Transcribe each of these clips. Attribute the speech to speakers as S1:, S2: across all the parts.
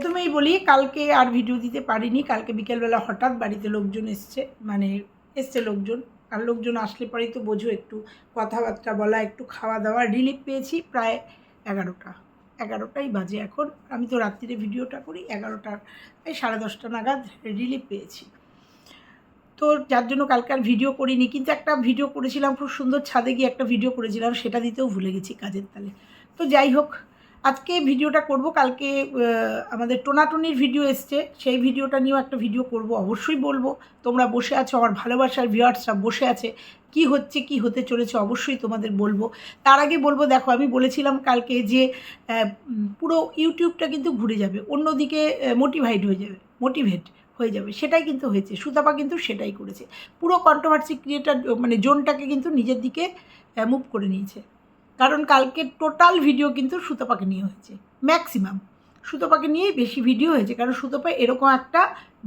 S1: প্রথমেই বলি, কালকে আর ভিডিও দিতে পারিনি। কালকে বিকেলবেলা হঠাৎ বাড়িতে লোকজন এসছে মানে এসছে লোকজন। আর লোকজন আসলে পরেই তো বোঝো একটু কথাবার্তা বলা, একটু খাওয়া দাওয়া। রিলিফ পেয়েছি প্রায় এগারোটা। এগারোটাই বাজে এখন। আমি তো রাত্রিরে ভিডিওটা করি, এগারোটার, এই সাড়ে দশটা নাগাদ রিলিফ পেয়েছি। তো যার জন্য কালকে আর ভিডিও করিনি। কিন্তু একটা ভিডিও করেছিলাম, খুব সুন্দর ছাদে গিয়ে একটা ভিডিও করেছিলাম, সেটা দিতেও ভুলে গেছি কাজের তালে। তো যাই হোক আজকে ভিডিওটা করব, কালকে আমাদের টোনাটুনির ভিডিও এসছে, সেই ভিডিওটা নিয়েও একটা ভিডিও করব, অবশ্যই বলব। তোমরা বসে আছো, আমার ভালোবাসার ভিউয়ার্সরা বসে আছে, কি হচ্ছে, কি হতে চলেছে, অবশ্যই তোমাদের বলব। তার আগে বলব, দেখো, আমি বলেছিলাম কালকে যে পুরো ইউটিউবটা কিন্তু ঘুরে যাবে, অন্যদিকে মোটিভাইড হয়ে যাবে মোটিভেট হয়ে যাবে, সেটাই কিন্তু হয়েছে, সুতাপা কিন্তু সেটাই করেছে। পুরো কন্ট্রোভার্সি ক্রিয়েটার মানে জোনটাকে কিন্তু নিজের দিকে মুভ করে নিয়েছে। কারণ কালকে টোটাল ভিডিও কিন্তু সুতপাকে নিয়ে হয়েছে, ম্যাক্সিমাম। সুতপাকে নিয়েই বেশি ভিডিও হয়েছে, কারণ সুতপা এরকম একটা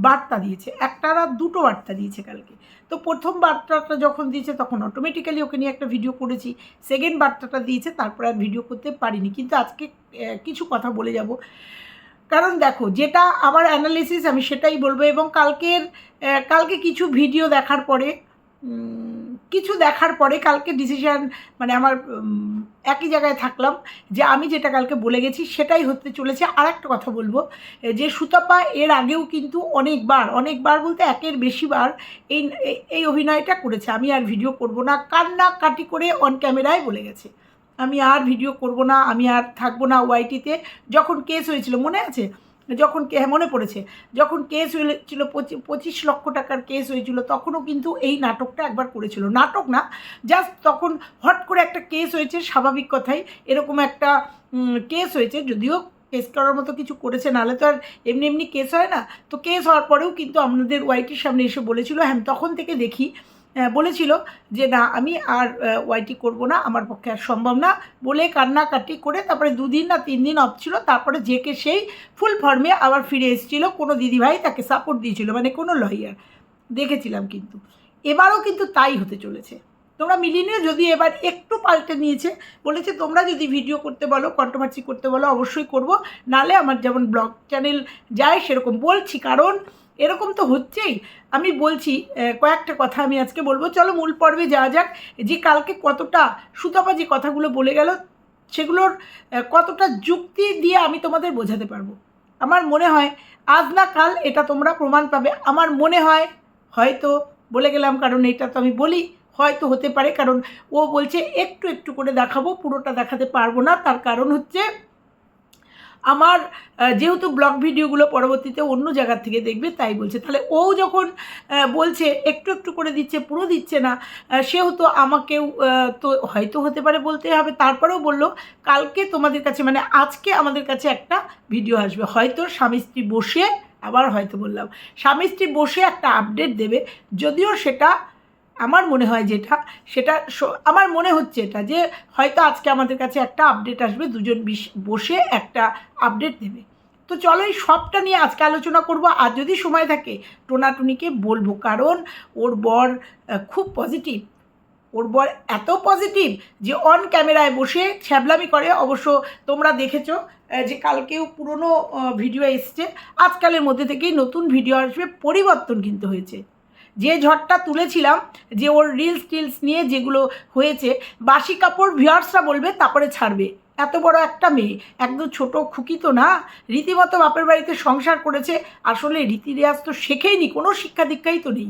S1: বার্তা দিয়েছে, একটা না দুটো বার্তা দিয়েছে কালকে। তো প্রথম বার্তাটা যখন দিয়েছে তখন অটোমেটিক্যালি ওকে নিয়ে একটা ভিডিও করেছি সেকেন্ড বার্তাটা দিয়েছে, তারপরে আর ভিডিও করতে পারিনি। কিন্তু আজকে কিছু কথা বলে যাব। কারণ দেখো, যেটা আমার অ্যানালিসিস আমি সেটাই বলব এবং কালকের কালকে কিছু ভিডিও দেখার পরে কিছু দেখার পরে কালকে ডিসিশান মানে আমার একই জায়গায় থাকলাম যে আমি যেটা কালকে বলে গেছি সেটাই হতে চলেছে। আর একটা কথা বলব যে সুতাপা এর আগেও কিন্তু অনেকবার অনেকবার বলতে একের বেশিবার এই, এই- অভিনয়টা করেছে। আমি আর ভিডিও করব না কান্না কাটি করে অন ক্যামেরায় বলে গেছে। আমি আর ভিডিও করব না, আমি আর থাকব না ওয়াইটিতে যখন কেস হয়েছিল, মনে আছে? যখন কে হ্যাঁ, মনে পড়েছে যখন কেস হয়েছিল পঁচি- পঁচিশ লক্ষ টাকার কেস হয়েছিল তখনও কিন্তু এই নাটকটা একবার করেছিল। নাটক না জাস্ট তখন হট করে একটা কেস হয়েছে স্বাভাবিক কথাই এরকম একটা কেস হয়েছে যদিও কেস করার মতো কিছু করেছে নাহলে তো আর এমনি এমনি কেস হয় না। তো কেস হওয়ার পরেও কিন্তু আমাদের ওয়াইটির সামনে এসে বলেছিল হ্যাঁ তখন থেকে দেখি বলেছিল যে, না, আমি আর ওয়াইটি করব না, আমার পক্ষে আর সম্ভব না। বলে কান্নাকাটি করে তারপরে দুদিন না তিন দিন অফ ছিল। তারপরে জেকে সেই ফুল ফর্মে আবার ফিরে এসেছিল। কোনো দিদিভাই তাকে সাপোর্ট দিয়েছিল মানে কোনো লয়ার দেখেছিলাম কিন্তু। এবারও কিন্তু তাই হতে চলেছে। তোমরা মিলিয়ে যদি এবার একটু পাল্টে নিয়েছে। বলেছে, তোমরা যদি ভিডিও করতে বলো কন্ট্রোভার্সি করতে বলো, অবশ্যই করব। নালে আমার যেমন ব্লগ চ্যানেল যায়, সেরকম বলছি। কারণ এরকম তো হচ্ছেই। আমি বলছি কয়েকটা কথা আমি আজকে বলব। চলো মূল পর্বে যাওয়া যাক যে কালকে কতটা সুতাপা যে কথাগুলো বলে গেল, সেগুলোর কতটা যুক্তি দিয়ে আমি তোমাদের বোঝাতে পারব। আমার মনে হয় আজ না কাল এটা তোমরা প্রমাণ পাবে। আমার মনে হয় হয়তো বলে গেলাম, কারণ এটা তো আমি বলি, হয়তো হতে পারে, কারণ ও বলছে একটু একটু করে দেখাবো, পুরোটা দেখাতে পারব না। তার কারণ হচ্ছে আমার যেহেতু ব্লগ ভিডিওগুলো পরবর্তীতে অন্য জায়গার থেকে দেখবে, তাই বলছে। তাহলে ও যখন বলছে, একটু একটু করে দিচ্ছে, পুরো দিচ্ছে না সেহেতু আমাকেও তো হয়তো হতে পারে বলতে হবে। তারপরেও বলল, কালকে তোমাদের কাছে মানে আজকে আমাদের কাছে একটা ভিডিও আসবে। হয়তো স্বামী স্ত্রী বসে, আবার হয়তো বললাম, স্বামী স্ত্রী বসে একটা আপডেট দেবে, যদিও সেটা আমার মনে হয় যেটা, সেটা আমার মনে হচ্ছে এটা যে হয়তো আজকে আমাদের কাছে একটা আপডেট আসবে, দুজন বসে একটা আপডেট দেবে। তো চলো এই সবটা নিয়ে আজকে আলোচনা করব। আর যদি সময় থাকে টোনাটুনিকে বলব, কারণ ওর বর খুব পজিটিভ ওর বর এত পজিটিভ যে অন ক্যামেরায় বসে ছ্যাবলামি করে। অবশ্য তোমরা দেখেছ যে কালকেও পুরনো ভিডিও এসছে। আজকালের মধ্যে থেকেই নতুন ভিডিও আসবে। পরিবর্তন কিন্তু হয়েছে। যে ঝড়টা তুলেছিলাম, যে ওর রিলস টিলস নিয়ে যেগুলো হয়েছে, বাসি কাপড় ভিউয়ার্সরা বলবে, তারপরে ছাড়বে। এত বড় একটা মেয়ে, একদম ছোট খুকি তো না, রীতিমতো বাপের বাড়িতে সংসার করেছে, আসলে রীতি রেয়াজ তো শেখেইনি, কোনো শিক্ষা দীক্ষাই তো নেই।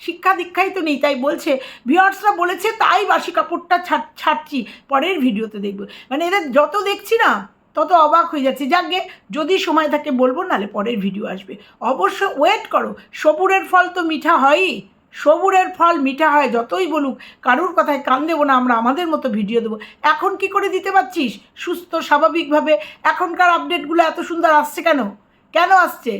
S1: শিক্ষা দীক্ষাই তো নেই, তাই বলছে ভিউয়ার্সরা বলেছে, তাই বাসি কাপড়টা ছাড়, ছাড়ছি, পরের ভিডিওতে দেখব। মানে এদের যত দেখছি না তত অবাক হয়ে যাচ্ছে। যাকে যদি সময় থাকে বলব নালে পরের ভিডিও আসবে। অবশ্য ওয়েট করো, সবুরের ফল তো মিঠা হয়ই। সবুরের ফল মিঠা হয় যতই বলুক, কারুর কথায় কান দেবো না, আমরা আমাদের মতো ভিডিও দেবো। এখন কি করে দিতে পারছিস? সুস্থ, স্বাভাবিকভাবে এখনকার আপডেটগুলো এত সুন্দর আসছে কেন? কেন আসছে?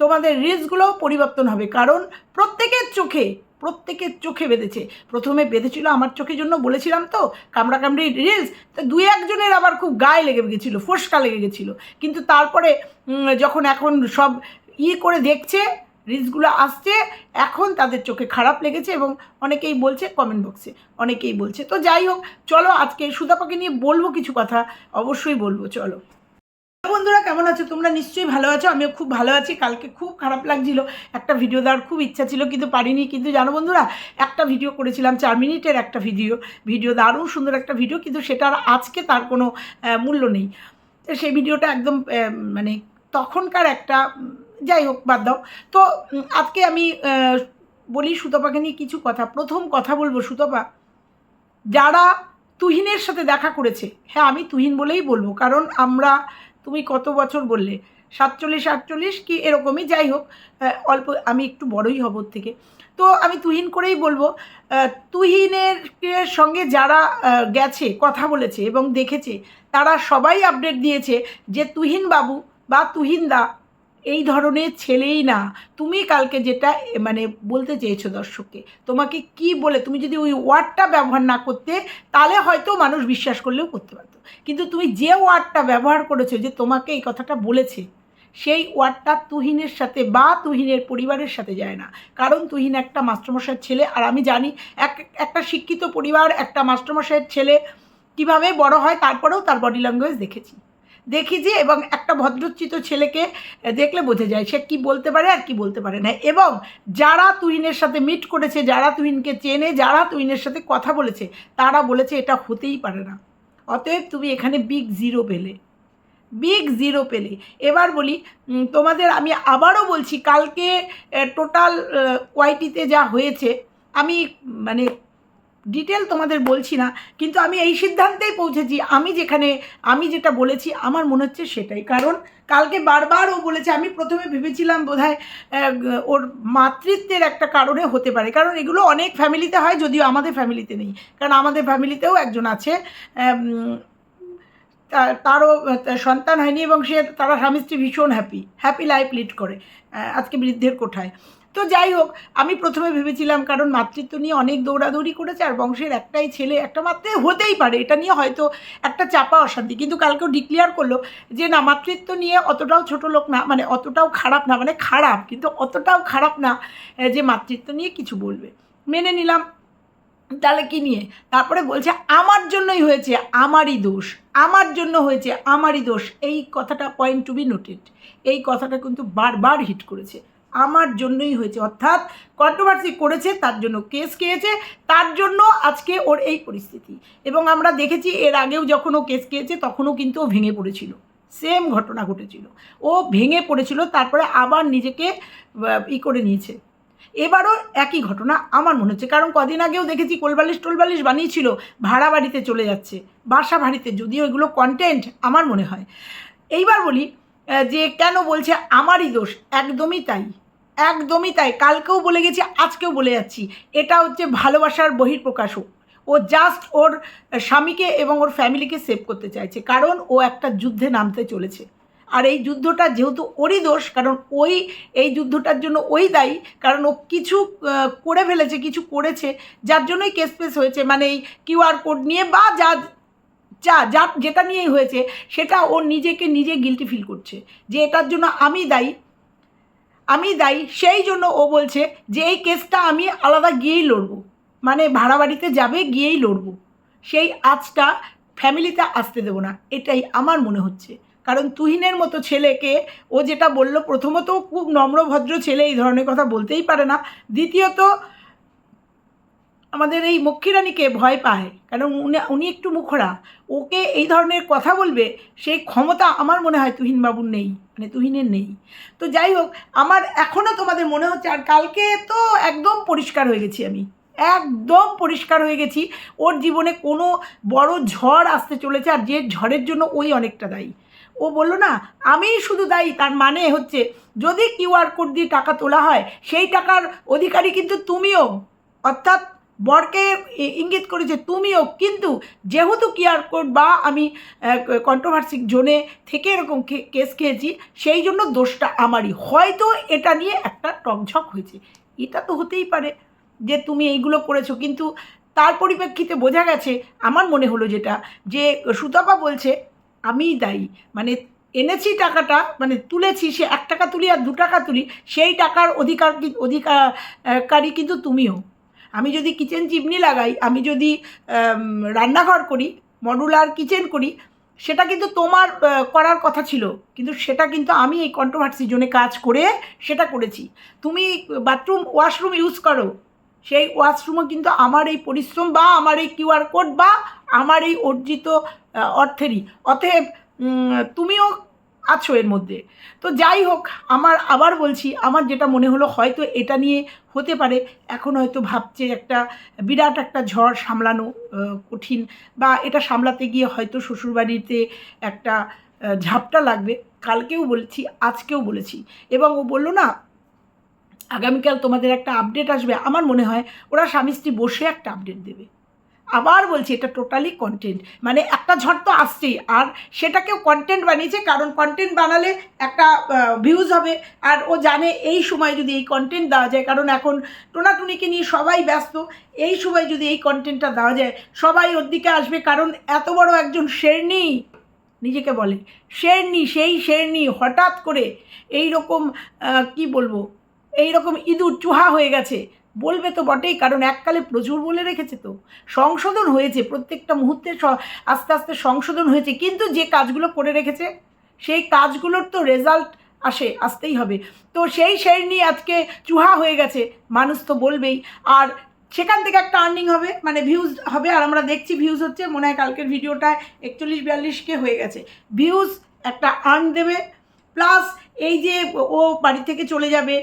S1: তোমাদের রিলসগুলোও পরিবর্তন হবে, কারণ প্রত্যেকের চোখে প্রত্যেকের চোখে বেঁধেছে। প্রথমে বেঁধেছিল আমার চোখের জন্য, বলেছিলাম তো কামড়াকামড়ি রিলস তো দুই একজনের আবার খুব গায়ে লেগে গেছিল, ফোসকা লেগে গেছিল। কিন্তু তারপরে যখন এখন সব ই করে দেখছে রিলসগুলো আসছে, এখন তাদের চোখে খারাপ লেগেছে এবং অনেকেই বলছে কমেন্ট বক্সে অনেকেই বলছে। তো যাই হোক, চলো আজকে সুদাপাকে নিয়ে বলব কিছু কথা, অবশ্যই বলব, চলো। বন্ধুরা, কেমন আছো? তোমরা নিশ্চয়ই ভালো আছো। আমিও খুব ভালো আছি। কালকে খুব খারাপ লাগছিল। একটা ভিডিও দেওয়ার খুব ইচ্ছা ছিল, কিন্তু পারিনি। কিন্তু জানো বন্ধুরা, একটা ভিডিও করেছিলাম, চার মিনিটের একটা ভিডিও। ভিডিও দারুণ সুন্দর একটা ভিডিও, কিন্তু সেটার আজকে তার কোনো মূল্য নেই। তো সেই ভিডিওটা একদম মানে তখনকার একটা যাই হোক, বাদ দাও। তো আজকে আমি বলি সুতপাকে নিয়ে কিছু কথা। প্রথম কথা বলব সুতপা, যারা তুহিনের সাথে দেখা করেছে হ্যাঁ আমি তুহিন বলেই বলব। কারণ আমরা তুমি কত বছর বললে? সাতচল্লিশ, আটচল্লিশ কি এরকমই? যাই হোক অল্প, আমি একটু বড়ই হব থেকে। তো আমি তুহিন করেই বলব তুহিনের সঙ্গে যারা গেছে, কথা বলেছে এবং দেখেছে, তারা সবাই আপডেট দিয়েছে যে তুহিন বাবু বা তুহিন দা এই ধরনের ছেলেই না। তুমি কালকে যেটা মানে বলতে চেয়েছো দর্শককে, তোমাকে কি বলে, তুমি যদি ওই ওয়ার্ডটা ব্যবহার না করতে, তাহলে হয়তো মানুষ বিশ্বাস করলেও করতে পারতো। কিন্তু তুমি যে ওয়ার্ডটা ব্যবহার করেছ, যে তোমাকে এই কথাটা বলেছে, সেই ওয়ার্ডটা তুহিনের সাথে বা তুহিনের পরিবারের সাথে যায় না। কারণ তুহিন একটা মাস্টারমশাইয়ের ছেলে, আর আমি জানি এক, একটা শিক্ষিত পরিবার, একটা মাস্টারমশাইয়ের ছেলে, কীভাবে বড় হয়, তারপরেও তার বডি ল্যাঙ্গুয়েজ দেখেছি। দেখেছি এবং একটা ভদ্রচিত ছেলেকে দেখলে বোঝা যায় সে কি বলতে পারে আর কি বলতে পারে না। এবং যারা তুহিনের সাথে মিট করেছে, যারা তুহিনকে চেনে, যারা তুহিনের সাথে কথা বলেছে, তারা বলেছে এটা হতেই পারে না। অতএব তুমি এখানে বিগ জিরো পেলে। বিগ জিরো পেলে। এবার বলি তোমাদের আমি আবারও বলছি, কালকে টোটাল ওয়াইটিতে যা হয়েছে, আমি মানে ডিটেল তোমাদের বলছি না, কিন্তু আমি এই সিদ্ধান্তেই পৌঁছেছি। আমি যেখানে, আমি যেটা বলেছি, আমার মনে হচ্ছে সেটাই। কারণ কালকে বারবার ও বলেছে, আমি প্রথমে ভেবেছিলাম বোধহয় ওর মাতৃত্বের একটা কারণে হতে পারে। কারণ এগুলো অনেক ফ্যামিলিতে হয়, যদিও আমাদের ফ্যামিলিতে নেই। কারণ আমাদের ফ্যামিলিতেও একজন আছে তারও সন্তান হয়নি এবং সে, তারা স্বামী স্ত্রী ভীষণ হ্যাপি হ্যাপি লাইফ লিড করে আজকে বৃদ্ধের কোঠায়। তো যাই হোক, আমি প্রথমে ভেবেছিলাম, কারণ মাতৃত্ব নিয়ে অনেক দৌড়াদৌড়ি করেছে, আর বংশের একটাই ছেলে একটা মাত্রে হতেই পারে, এটা নিয়ে হয়তো একটা চাপা অশান্তি। কিন্তু কালকেও ডিক্লেয়ার করল যে, না, মাতৃত্ব নিয়ে অতটাও ছোট লোক না মানে অতটাও খারাপ না মানে খারাপ, কিন্তু অতটাও খারাপ না যে মাতৃত্ব নিয়ে কিছু বলবে। মেনে নিলাম। তাহলে কি নিয়ে? তারপরে বলছে, আমার জন্যই হয়েছে আমারই দোষ, আমার জন্য হয়েছে আমারই দোষ। এই কথাটা পয়েন্ট টু বি নোটেড এই কথাটা কিন্তু বারবার হিট করেছে। আমার জন্যই হয়েছে। অর্থাৎ কন্ট্রোভার্সি করেছে, তার জন্য কেস খেয়েছে, তার জন্য আজকে ওর এই পরিস্থিতি। এবং আমরা দেখেছি এর আগেও যখন ও কেস খেয়েছে, তখনও কিন্তু ও ভেঙে পড়েছিল। সেম ঘটনা ঘটেছিল। ও ভেঙে পড়েছিল, তারপরে আবার নিজেকে ই করে নিয়েছে। এবারও একই ঘটনা আমার মনে হচ্ছে। কারণ কদিন আগেও দেখেছি কোলবালিশ টোলবালিশ বানিয়েছিল, ভাড়া বাড়িতে চলে যাচ্ছে, বাসা বাড়িতে যদিও এগুলো কন্টেন্ট আমার মনে হয়। এইবার বলি যে কেন বলছে আমারই দোষ? একদমই তাই। একদমই তাই। কালকেও বলে গেছি, আজকেও বলে যাচ্ছি। এটা হচ্ছে ভালোবাসার বহিঃপ্রকাশও ও জাস্ট ওর স্বামীকে এবং ওর ফ্যামিলিকে সেভ করতে চাইছে। কারণ ও একটা যুদ্ধে নামতে চলেছে। আর এই যুদ্ধটা যেহেতু ওরই দোষ, কারণ ওই, এই যুদ্ধটার জন্য ওই দায়ী, কারণ ও কিছু করে ফেলেছে, কিছু করেছে, যার জন্যই কেস পেস হয়েছে। মানে এই কিউআর কোড নিয়ে বা যা যা যা, যেটা নিয়েই হয়েছে, সেটা ও নিজেকে নিজে গিলটি ফিল করছে। যে এটার জন্য আমি দায়ী আমি দায়ী, সেই জন্য ও বলছে যে এই কেসটা আমি আলাদা গিয়েই লড়বো। মানে ভাড়া বাড়িতে যাবে, গিয়েই লড়বো। সেই আজটা ফ্যামিলিতে আসতে দেবো না, এটাই আমার মনে হচ্ছে। কারণ তুহিনের মতো ছেলেকে ও যেটা বলল, প্রথমত খুব নম্রভদ্র ছেলে, এই ধরনের কথা বলতেই পারে না। দ্বিতীয়ত আমাদের এই মক্ষীরানীকে ভয় পায়। কারণ উনি উনি একটু মুখরা। ওকে এই ধরনের কথা বলবে, সেই ক্ষমতা আমার মনে হয় তুহিনবাবুর নেই মানে তুহিনের নেই। তো যাই হোক, আমার এখনও তোমাদের মনে হচ্ছে, আর কালকে তো একদম পরিষ্কার হয়ে গেছি আমি। একদম পরিষ্কার হয়ে গেছি। ওর জীবনে কোনো বড় ঝড় আসতে চলেছে, আর যে ঝড়ের জন্য ওই অনেকটা দায়ী। ও বলল, না আমিই শুধু দায়ী, তার মানে হচ্ছে, যদি কিউআর কোড দিয়ে টাকা তোলা হয়, সেই টাকার অধিকারী কিন্তু তুমিও। অর্থাৎ বরকে ইঙ্গিত করেছে তুমিও কিন্তু যেহেতু কিউআর কোড বা আমি কন্ট্রোভার্সি জোনে থেকে এরকম কেস খেয়েছি, সেই জন্য দোষটা আমারই। হয়তো এটা নিয়ে একটা টকঝক হয়েছে। এটা তো হতেই পারে যে তুমি এইগুলো করেছ, কিন্তু তার পরিপ্রেক্ষিতে বোঝা গেছে, আমার মনে হলো যেটা, যে সুতপা বলছে আমিই দায়ী। মানে এনেছি টাকাটা মানে তুলেছি, সে এক টাকা তুলি আর দু টাকা তুলি, সেই টাকার অধিকার অধিকারী কিন্তু তুমিও। আমি যদি কিচেন চিমনি লাগাই, আমি যদি রান্নাঘর করি মডুলার কিচেন করি, সেটা কিন্তু তোমার করার কথা ছিল। কিন্তু সেটা কিন্তু আমি এই কন্ট্রোভার্সি জোনে কাজ করে সেটা করেছি। তুমি বাথরুম ওয়াশরুম ইউজ করো। সেই ওয়াশরুমও কিন্তু আমার এই পরিশ্রম বা আমার এই কিউআর কোড বা আমার এই অর্জিত অর্থেরই। অতএব তুমিও আছো এর মধ্যে। তো যাই হোক, আমার আবার বলছি, আমার যেটা মনে হলো হয়তো এটা নিয়ে হতে পারে, এখন হয়তো ভাবছে একটা বিরাট একটা ঝড় সামলানো কঠিন বা এটা সামলাতে গিয়ে হয়তো শ্বশুরবাড়িতে একটা ঝাপটা লাগবে। কালকেও বলেছি, আজকেও বলেছি। এবং ও বলল, না, আগামীকাল তোমাদের একটা আপডেট আসবে। আমার মনে হয় ওরা স্বামী স্ত্রী বসে একটা আপডেট দেবে। আবার বলছি, এটা টোটালি কন্টেন্ট মানে একটা ঝড় তো আসছেই, আর সেটাকেও কন্টেন্ট বানিয়েছে, কারণ কন্টেন্ট বানালে একটা ভিউজ হবে, আর ও জানে এই সময় যদি এই কন্টেন্ট দেওয়া যায়, কারণ এখন টোনাটুনিকে নিয়ে সবাই ব্যস্ত, এই সময় যদি এই কন্টেন্টটা দেওয়া যায়, সবাই ওর দিকে আসবে, কারণ এত বড় একজন শেরনি, নিজেকে বলে, শেরনি, সেই শেরনি হঠাৎ করে এই রকম কি বলব এই রকম ইঁদুর চুহা হয়ে গেছে বলবে তো বটেই, কারণ এককালে প্রচুর বলে রেখেছে তো। সংশোধন হয়েছে, প্রত্যেকটা মুহূর্তে আস্তে আস্তে সংশোধন হয়েছে। কিন্তু যে কাজগুলো করে রেখেছে, সেই কাজগুলোর তো রেজাল্ট আসে, আসতেই হবে। তো সেই শের নিয়ে আজকে চুহা হয়ে গেছে, মানুষ তো বলবেই। আর সেখান থেকে একটা আর্নিং হবে মানে ভিউজ হবে, আর আমরা দেখছি ভিউজ হচ্ছে, মনে হয় কালকের ভিডিওটায় একচল্লিশ বিয়াল্লিশকে হয়ে গেছে। ভিউজ একটা আর্ন দেবে প্লাস এই যে ও বাড়ি থেকে চলে যাবে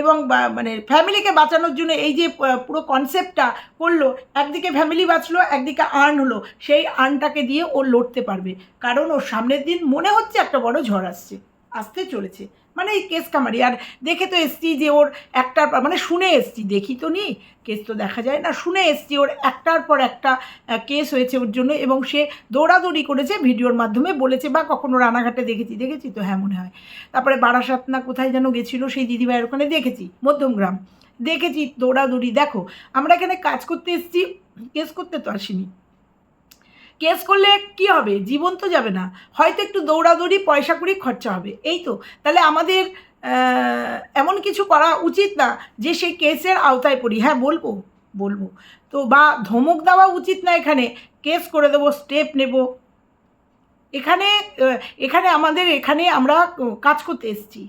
S1: এবং মানে ফ্যামিলিকে বাঁচানোর জন্য এই যে পুরো কনসেপ্টটা করল, একদিকে ফ্যামিলি বাঁচলো, একদিকে আর্ন হলো। সেই আর্নটাকে দিয়ে ও লড়তে পারবে। কারণ ওর সামনের দিন মনে হচ্ছে একটা বড় ঝড় আসছে, আসতে চলেছে। মানে এই কেস কামারি। আর দেখে তো এসছি যে ওর একটার পর মানে শুনে এসছি, দেখি তো নি, কেস তো দেখা যায় না, শুনে এসছি ওর একটার পর একটা কেস হয়েছে ওর জন্য এবং সে দৌড়াদৌড়ি করেছে ভিডিওর মাধ্যমে, বলেছে বা কখনো রানাঘাটে দেখেছি দেখেছি তো হ্যাঁ মনে হয়। তারপরে বারাসাত না কোথায় যেন গেছিল, সেই দিদিভাইয়ের ওখানে দেখেছি, মধ্যমগ্রাম। দেখেছি, দৌড়াদৌড়ি, দেখো, আমরা এখানে কাজ করতে এসেছি, কেস করতে তো আসিনি। কেস করলে কি হবে? জীবন তো যাবে না। হয়তো একটু দৌড়াদৌড়ি পয়সা করি খরচা হবে। এই তো। তাহলে আমাদের এমন কিছু করা উচিত না যে সেই কেসের আওতায় পড়ি। হ্যাঁ বলব বলব। তো বা ধমক দেওয়া উচিত না এখানে। কেস করে দেবো, স্টেপ নেব। এখানে এখানে আমাদের, এখানে আমরা কাজ করতে এসেছি।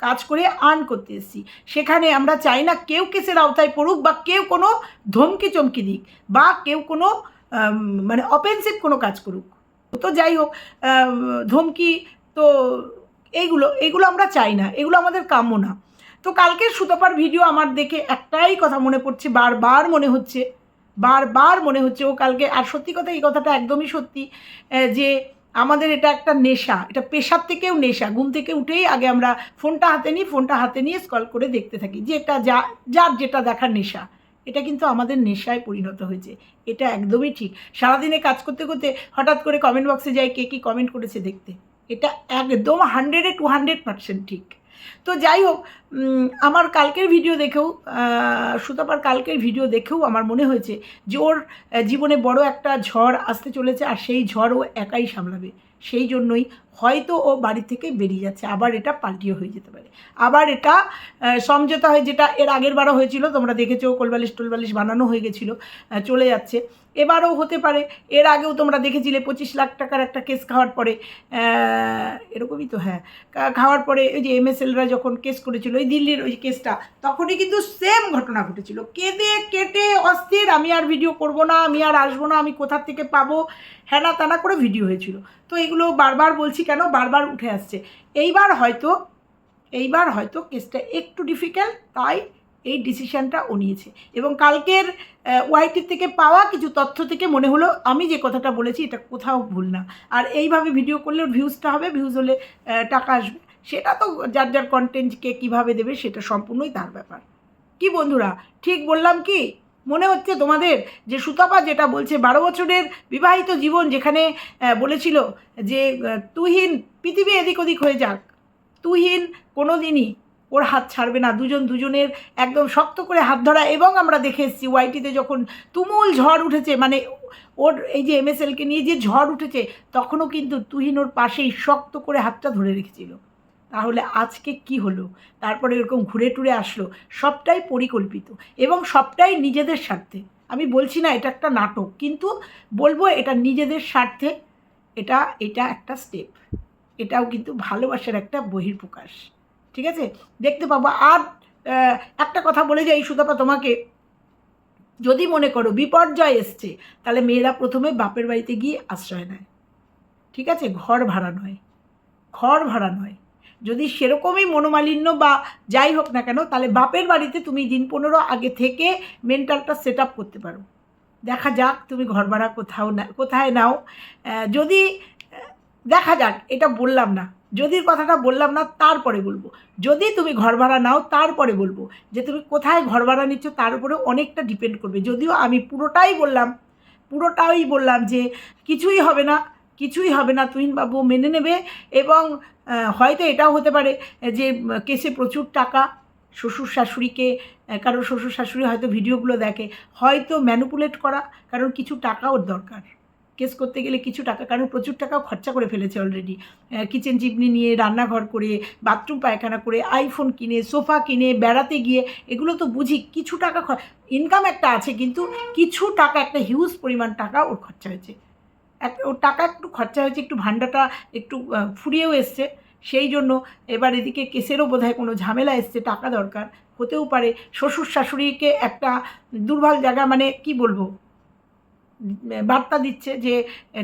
S1: কাজ করে আর্ন করতে এসেছি। সেখানে আমরা চাই না কেউ কেসের আওতায় পড়ুক বা কেউ কোনো ধমকি চমকি দিক বা কেউ কোনো মানে অফেন্সিভ কোনো কাজ করুক। তো যাই হোক ধমকি তো এইগুলো এইগুলো আমরা চাই না, এগুলো আমাদের কাম্য না। তো কালকের সুতপার ভিডিও আমার দেখে একটাই কথা মনে পড়ছে, বারবার মনে হচ্ছে, বারবার মনে হচ্ছে, ও কালকে, আর সত্যি কথা এই কথাটা একদমই সত্যি যে আমাদের এটা একটা নেশা, এটা পেশার থেকেও নেশা, ঘুম থেকে উঠেই আগে আমরা ফোনটা হাতে নিই, ফোনটা হাতে নিয়ে স্কল করে দেখতে থাকি যেটা যা, যার যেটা দেখার নেশা। এটা কিন্তু আমাদের নেশায় পরিণত হয়েছে। এটা একদমই ঠিক। সারাদিনে কাজ করতে করতে হঠাৎ করে কমেন্ট বক্সে যাই কে কী কমেন্ট করেছে দেখতে। এটা একদম হান্ড্রেডে টু হান্ড্রেড পার্সেন্ট ঠিক। তো যাই হোক আমার কালকের ভিডিও দেখেও সুতাপার কালকের ভিডিও দেখেও আমার মনে হয়েছে যে ওর জীবনে বড় একটা ঝড় আসতে চলেছে আর সেই ঝড় ও একাই সামলাবে। সেই জন্যই হয়তো ও বাড়ি থেকে বেরিয়ে যাচ্ছে, আবার এটা পাল্টিও হয়ে যেতে পারে। আবার এটা সমঝোতা হয় যেটা এর আগের বারও হয়েছিল, তোমরা দেখেছ, কোলবালিশ টোলবালিশ বানানো হয়ে গেছিল চলে যাচ্ছে। এবারও হতে পারে, এর আগেও তোমরা দেখেছিলে পঁচিশ লাখ টাকার একটা কেস খাওয়ার পরে এরকমই তো হ্যাঁ খাওয়ার পরে ওই যে এমএসএলরা যখন কেস করেছিল, ওই দিল্লির ওই কেসটা, তখনই কিন্তু সেম ঘটনা ঘটেছিল। কেঁদে কেটে অস্থির, আমি আর ভিডিও করব না, আমি আর আসব না, আমি কোথা থেকে পাবো হ্যানা তানা করে ভিডিও হয়েছিল। তো এগুলো বারবার বলছি কেন? বারবার উঠে আসছে। এইবার হয়তো এইবার হয়তো কেসটা একটু ডিফিকাল্ট তাই এই ডিসিশানটা ও নিয়েছে। এবং কালকের ওয়াইটির থেকে পাওয়া কিছু তথ্য থেকে মনে হলো, আমি যে কথাটা বলেছি, এটা কোথাও ভুল না। আর এইভাবে ভিডিও করলে ভিউজটা হবে ভিউজ হলে টাকা আসবে। সেটা তো যার যার কন্টেন্টকে কীভাবে দেবে, সেটা সম্পূর্ণই তার ব্যাপার। কি বন্ধুরা, ঠিক বললাম কি? মনে হচ্ছে তোমাদের যে সুতাপা যেটা বলছে, বারো বছরের বিবাহিত জীবন যেখানে বলেছিল যে তুহিন পৃথিবী এদিক ওদিক হয়ে যাক। তুহিন কোনো দিনই ওর হাত ছাড়বে না। দুজন দুজনের একদম শক্ত করে হাত ধরা এবং আমরা দেখে এসেছি ওয়াইটিতে যখন তুমুল ঝড় উঠেছে মানে ওর এই যে এমএসএলকে নিয়ে যে ঝড় উঠেছে, তখনও কিন্তু তুহিন ওর পাশেই শক্ত করে হাতটা ধরে রেখেছিল। তাহলে আজকে কি হলো? তারপরে এরকম ঘুরে টুরে আসলো, সবটাই পরিকল্পিত এবং সবটাই নিজেদের স্বার্থে। আমি বলছি না এটা একটা নাটক, কিন্তু বলব এটা নিজেদের স্বার্থে, এটা এটা একটা স্টেপ এটাও কিন্তু ভালোবাসার একটা বহির্প্রকাশ ঠিক আছে? দেখতে পাবো। আর একটা কথা বলে যাই সুতাপা তোমাকে। যদি মনে করো বিপর্যয় এসছে, তাহলে মেয়েরা প্রথমে বাপের বাড়িতে গিয়ে আশ্রয় নেয়। ঠিক আছে? ঘর ভাড়া নয়। ঘর ভাড়া নয়। যদি সেরকমই মনোমালিন্য বা যাই হোক না কেন, তাহলে বাপের বাড়িতে তুমি দিন পনেরো আগে থেকে মেন্টালটা সেট আপ করতে পারো। দেখা যাক তুমি ঘর ভাড়া কোথাও না, কোথায় নাও। যদি, দেখা যাক, এটা বললাম না। যদি কথাটা বললাম না, তারপরে বলব। যদি তুমি ঘর ভাড়া নাও, তারপরে বলব। যে তুমি কোথায় ঘর ভাড়া নিচ্ছ, তার উপরে অনেকটা ডিপেন্ড করবে। যদিও আমি পুরোটাই বললাম পুরোটাই বললাম যে কিছুই হবে না। কিছুই হবে না তুহিনবাবু মেনে নেবে এবং হয়তো এটাও হতে পারে যে, কেসে প্রচুর টাকা শ্বশুর শাশুড়িকে কারণ শ্বশুর শাশুড়ি হয়তো ভিডিওগুলো দেখে, হয়তো ম্যানুপুলেট করা, কারণ কিছু টাকা ওর দরকার। কেস করতে গেলে কিছু টাকা, কারণ প্রচুর টাকাও খরচা করে ফেলেছে অলরেডি কিচেন চিমনি নিয়ে, রান্নাঘর করে বাথরুম পায়খানা করে আইফোন কিনে সোফা কিনে, বেড়াতে গিয়ে, এগুলো তো বুঝি কিছু টাকা ইনকাম একটা আছে, কিন্তু কিছু টাকা, একটা হিউজ পরিমাণ টাকা ওর খরচা হয়েছে। এক, ওর টাকা একটু খরচা হয়েছে, একটু ভান্ডাটা একটু ফুরিয়েও এসছে। সেই জন্য এবার এদিকে কেসেরও বোধহয় কোনো ঝামেলা এসছে, টাকা দরকার। হতেও পারে শ্বশুর শাশুড়িকে একটা দুর্বল জায়গা মানে কি বলব? বার্তা দিচ্ছে যে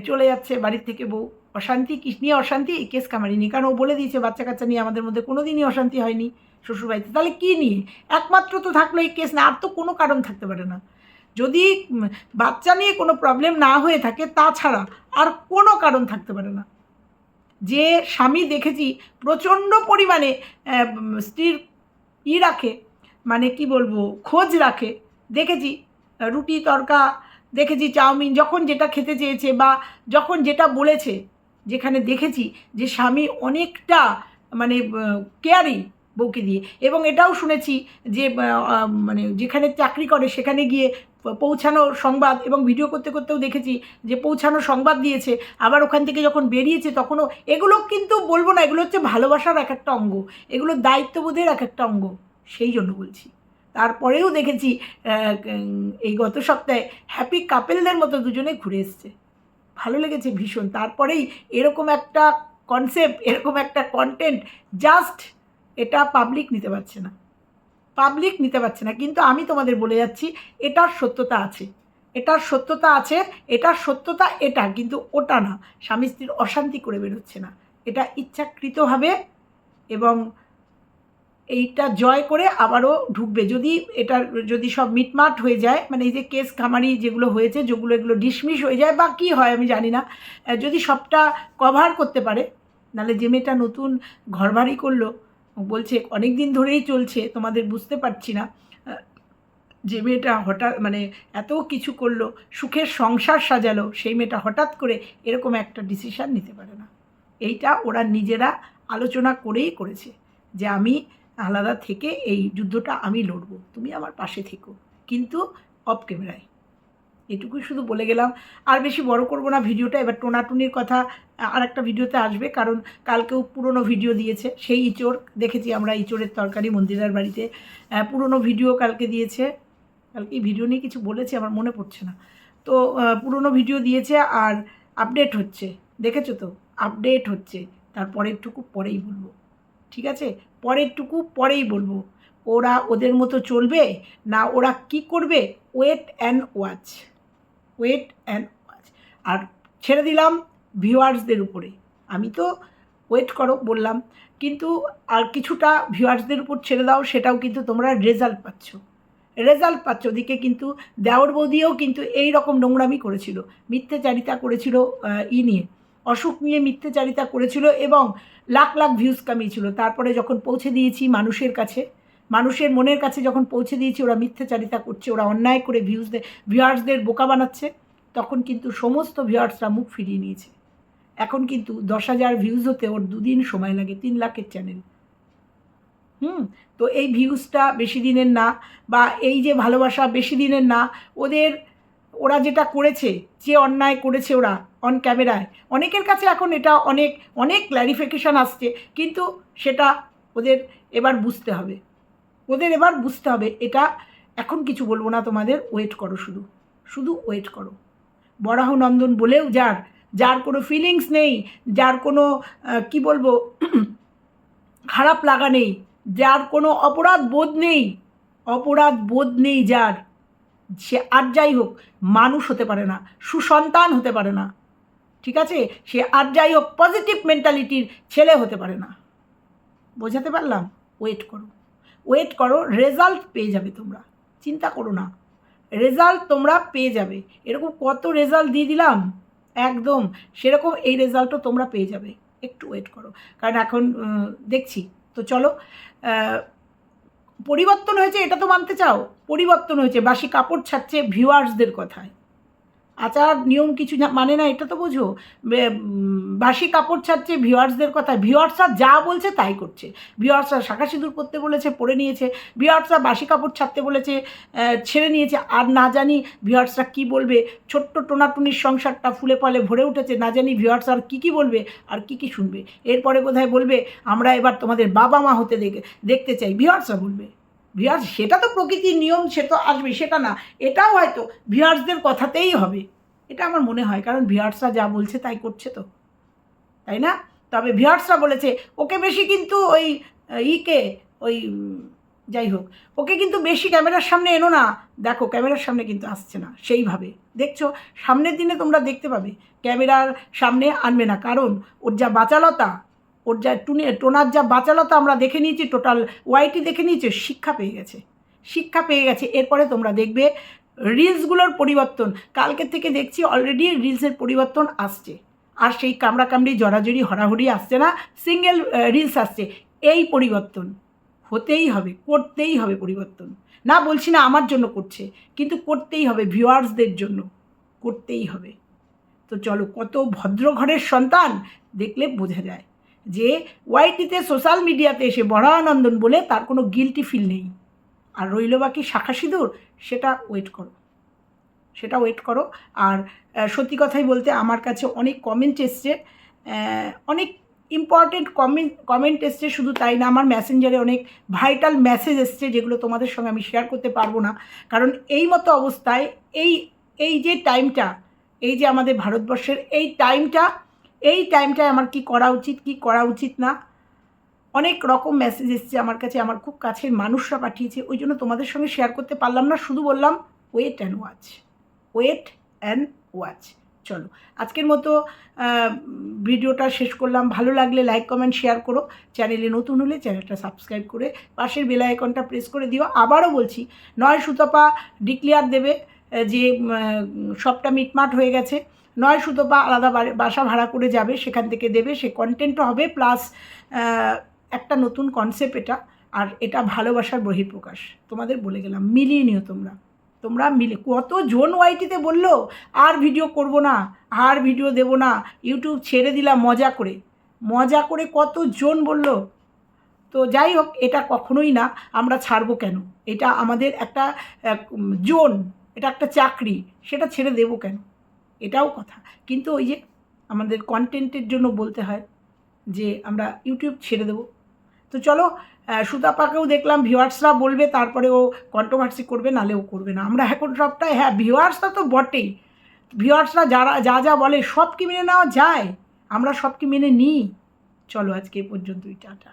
S1: চলে যাচ্ছে বাড়ির থেকে বউ। অশান্তি কি, নিয়ে অশান্তি? এই কেস কামারি নিয়ে কারণ ও বলে দিয়েছে বাচ্চা কাচ্চা নিয়ে আমাদের মধ্যে কোনো দিনই অশান্তি হয়নি শ্বশুরবাড়িতে। তাহলে কী নিয়ে? একমাত্র তো থাকল এই কেস না, আর তো কোনো কারণ থাকতে পারে না। যদি বাচ্চা নিয়ে কোনো প্রবলেম না হয়ে থাকে, তাছাড়া আর কোনো কারণ থাকতে পারে না। যে স্বামী দেখেছি প্রচণ্ড পরিমাণে স্ত্রীর ই রাখে মানে কি বলব, খোঁজ রাখে। দেখেছি রুটি, তরকা, দেখেছি, চাউমিন, যখন যেটা খেতে চেয়েছে বা যখন যেটা বলেছে, যেখানে দেখেছি যে স্বামী অনেকটা মানে কেয়ারি বউকে দিয়ে। এবং এটাও শুনেছি যে মানে যেখানে চাকরি করে সেখানে গিয়ে পৌঁছানো সংবাদ এবং ভিডিও করতে করতেও দেখেছি যে পৌঁছানো সংবাদ দিয়েছে। আবার ওখান থেকে যখন বেরিয়েছে তখনও এগুলো কিন্তু বলব না, এগুলো হচ্ছে ভালোবাসার এক একটা অঙ্গ। এগুলো দায়িত্ববোধের এক একটা অঙ্গ। সেই জন্য বলছি। তারপরেও দেখেছি এই গত সপ্তাহে হ্যাপি কাপেলদের মতো দুজনে ঘুরে এসছে। ভালো লেগেছে ভীষণ। তারপরেই এরকম একটা কনসেপ্ট এরকম একটা কন্টেন্ট জাস্ট এটা পাবলিক নিতে পারছে না। পাবলিক নিতে পারছে না। কিন্তু আমি তোমাদের বলে যাচ্ছি, এটার সত্যতা আছে। এটার সত্যতা আছে, এটার সত্যতা এটা, কিন্তু ওটা না। স্বামী স্ত্রীর অশান্তি করে বেরোচ্ছে না। এটা ইচ্ছাকৃতভাবে এবং এইটা জয় করে আবারও ঢুকবে। যদি এটা যদি সব মিটমাট হয়ে যায় মানে এই যে কেস খামারি যেগুলো হয়েছে, যেগুলো এগুলো ডিসমিস হয়ে যায়, বা কী হয় আমি জানি না। যদি সবটা কভার করতে পারে, নাহলে যে মেয়েটা নতুন ঘর বাড়ি করল বলছে অনেক দিন ধরেই চলছে, তোমাদের বুঝতে পারছি না যে মেয়েটা হঠাৎ মানে এত কিছু করল, সুখের সংসার সাজালো, সেই মেয়েটা হঠাৎ করে এরকম একটা ডিসিশান নিতে পারে না। এইটা ওরা নিজেরা আলোচনা করেই করেছে, যে আমি আলাদা থেকে এই যুদ্ধটা আমি লড়বো, তুমি আমার পাশে থেকো, কিন্তু অফ ক্যামেরায় এটুকুই শুধু বলে গেলাম। আর বেশি বড় করব না ভিডিওটা, এবার টোনাটুনির কথা আর একটা ভিডিওতে আসবে, কারণ কালকেও পুরনো ভিডিও দিয়েছে, সেই ইঁচড় দেখেছি আমরা, ইঁচড়ের তরকারি মন্দিরার বাড়িতে। পুরনো ভিডিও কালকে দিয়েছে, কালকে ভিডিও নিয়ে কিছু বলেছে, আমার মনে পড়ছে না। তো পুরনো ভিডিও দিয়েছে আর আপডেট হচ্ছে, দেখেছ তো? আপডেট হচ্ছে তারপরেরটুকু পরেই বলব, ঠিক আছে? পরেরটুকু পরেই বলব, ওরা ওদের মতো চলবে, না ওরা কি করবে? Wait and watch wait and watch. আর ছেড়ে দিলাম ভিউয়ার্সদের উপরে। আমি তো ওয়েট করো বললাম, কিন্তু আর কিছুটা ভিউয়ার্সদের উপর ছেড়ে দাও, সেটাও কিন্তু তোমরা রেজাল্ট পাচ্ছ। রেজাল্ট পাচ্ছ ওদিকে কিন্তু দেওর বৌদিও কিন্তু এই রকম নোংরামি করেছিল। মিথ্যাচারিতা করেছিল ই নিয়ে। অসুখ নিয়ে মিথ্যাচারিতা করেছিল এবং লাখ লাখ ভিউজ কামিয়েছিল। তারপরে যখন পৌঁছে দিয়েছি মানুষের কাছে মানুষের মনের কাছে যখন পৌঁছে দিয়েছি, ওরা মিথ্যাচারিতা করছে, ওরা অন্যায় করে ভিউজদের ভিউয়ার্সদের বোকা বানাচ্ছে, তখন কিন্তু সমস্ত ভিউয়ার্সরা মুখ ফিরিয়ে নিয়েছে। এখন কিন্তু দশ হাজার ভিউজ হতে ওর দুদিন সময় লাগে, তিন লাখের চ্যানেল হুম, তো এই ভিউজটা বেশি দিনের না, বা এই যে ভালোবাসা বেশি দিনের না, ওদের, ওরা যেটা করেছে, যে অন্যায় করেছে ওরা অন ক্যামেরায় অনেকের কাছে এখন এটা অনেক অনেক ক্ল্যারিফিকেশান আসছে, কিন্তু সেটা ওদের এবার বুঝতে হবে। ওদের এবার বুঝতে হবে, এটা এখন কিছু বলব না, তোমাদের ওয়েট করো শুধু শুধু ওয়েট করো। বরাহ নন্দন বলেও যার যার কোনো ফিলিংস নেই, যার কোনো কি বলব, খারাপ লাগা নেই, যার কোনো অপরাধ বোধ নেই, অপরাধ বোধ নেই যার, সে আর যাই হোক, মানুষ হতে পারে না, সুসন্তান হতে পারে না, ঠিক আছে? সে আর যাই হোক পজিটিভ মেন্টালিটির ছেলে হতে পারে না। বোঝাতে পারলাম? ওয়েট করো। ওয়েট করো রেজাল্ট পেয়ে যাবে তোমরা। চিন্তা করো না। রেজাল্ট তোমরা পেয়ে যাবে। এরকম কত রেজাল্ট দিয়ে দিলাম? একদম। সেরকম এই রেজাল্টও তোমরা পেয়ে যাবে। একটু ওয়েট করো। কারণ এখন দেখছি। তো চলো পরিবর্তন হয়েছে, এটা তো মানতে চাও? পরিবর্তন হয়েছে। বাসি কাপড় ছাড়ছে ভিউয়ার্সদের কথায়। আচার, নিয়ম কিছু মানে না, এটা তো বোঝো। বাসি কাপড় ছাড়ছে ভিওয়ার্সদের কথা। ভিউয়ার্সরা যা বলছে তাই করছে। ভিউয়ার্সরা শাখা সিঁদুর করতে বলেছে, পরে নিয়েছে। ভিউয়ার্সরা বাসি কাপড় ছাড়তে বলেছে ছেড়ে নিয়েছে। আর না জানি ভিউয়ার্সরা কী বলবে। ছোট্ট টোনাটুনির সংসারটা ফুলে ফলে ভরে উঠেছে। না জানি ভিউয়ার্স আর কী কী বলবে, আর কী কী শুনবে। এরপরে বোধহয় বলবে, আমরা এবার তোমাদের বাবা মা হতে দেখে, দেখতে চাই। ভিউয়ার্সরা বলবে। ভিউয়ার্স সেটা তো প্রকৃতির নিয়ম, সে তো আসবে, সেটা না। এটাও হয়তো ভিউয়ার্সদের কথাতেই হবে। এটা আমার মনে হয়, কারণ ভিউয়ার্সরা যা বলছে তাই করছে তো। তাই না? তবে ভিউয়ার্সরা বলেছে, ওকে বেশি কিন্তু ওই ইকে ওই, যাই হোক, ওকে কিন্তু বেশি ক্যামেরার সামনে এনো না। দেখো, ক্যামেরার সামনে কিন্তু আসছে না, সেইভাবে। দেখছ? সামনের দিনে তোমরা দেখতে পাবে, ক্যামেরার সামনে আনবে না। কারণ ওর যা বাচালতা ওর যা টুনে, টোনার যা বাচালতা আমরা দেখে নিয়েছি, টোটাল ওয়াইটি দেখে নিয়েছি, শিক্ষা পেয়ে গেছে। শিক্ষা পেয়ে গেছে। এরপরে তোমরা দেখবে রিলসগুলোর পরিবর্তন। কালকে থেকে দেখছি অলরেডি রিলসের পরিবর্তন আসছে। আর সেই কামড়াকামড়ি জড়াজড়ি হরাহরি আসছে না সিঙ্গেল রিলস আসছে। এই পরিবর্তন হতেই হবে, করতেই হবে পরিবর্তন। না বলছি না আমার জন্য করছে, কিন্তু করতেই হবে ভিউয়ার্সদের জন্য করতেই হবে। তো চলো, কত ভদ্র ঘরের সন্তান দেখলে বোঝা যায়। যে ওয়াইটিতে সোশ্যাল মিডিয়াতে এসে বড়ানন্দন বলে তার কোনো গিলটি ফিল নেই। আর রইল বাকি শাখা সিঁদুর, সেটা ওয়েট করো। সেটা ওয়েট করো। আর সত্যি কথাই বলতে আমার কাছে অনেক কমেন্ট এসছে। অনেক ইম্পর্টেন্ট কমেন্ট কমেন্ট এসছে, শুধু তাই না, আমার মেসেঞ্জারে অনেক ভাইটাল মেসেজ এসছে যেগুলো তোমাদের সঙ্গে আমি শেয়ার করতে পারব না। কারণ এই মতো অবস্থায় এই এই যে টাইমটা এই যে আমাদের ভারতবর্ষের এই টাইমটা এই টাইমটায় আমার কি করা উচিত, কি করা উচিত না? অনেক রকম মেসেজ এসছে আমার কাছে, আমার খুব কাছের মানুষরা পাঠিয়েছে। ওই জন্য তোমাদের সঙ্গে শেয়ার করতে পারলাম না, শুধু বললাম wait and watch wait and watch চলো, আজকের মতো ভিডিওটা শেষ করলাম। ভালো লাগলে লাইক কমেন্ট শেয়ার করো। চ্যানেলে নতুন হলে চ্যানেলটা সাবস্ক্রাইব করে পাশের বেল আইকনটা প্রেস করে দিও। আবারও বলছি, নয় সুতপা ডিক্লেয়ার দেবে যে সবটা মিটমাট হয়ে গেছে। নয় সুতপা আলাদা বাসা ভাড়া করে যাবে, সেখান থেকে দেবে, সে কন্টেন্টও হবে প্লাস একটা নতুন কনসেপ্ট এটা, আর এটা ভালোবাসার বহিঃপ্রকাশ। তোমাদের বলে গেলাম, মিলিয়ে নিও তোমরা। তোমরা মিলে কত জন ওয়াইটিতে বলল, আর ভিডিও করব না, আর ভিডিও দেব না ইউটিউব ছেড়ে দিলাম, মজা করে। মজা করে কত জন বলল? তো যাই হোক, এটা কখনোই না, আমরা ছাড়বো কেন? এটা আমাদের একটা জোন, এটা একটা চাকরি, সেটা ছেড়ে দেবো কেন? এটাও কথা। কিন্তু ওই যে আমাদের কন্টেন্টের জন্য বলতে হয় যে আমরা ইউটিউব ছেড়ে দেবো। তো চলো সুতাপাকেও দেখলাম ভিউয়ার্সরা বলবে, তারপরে ও কন্ট্রোভার্সি করবে নালে ও করবে না। আমরা এখন সবটাই হ্যাঁ ভিউয়ার্সরা তো বটেই। ভিউয়ার্সরা যারা, যা যা বলে সব কি মেনে নেওয়া যায়। আমরা সব কি মেনে নিই। চলো আজকে এই পর্যন্তই, টাটা।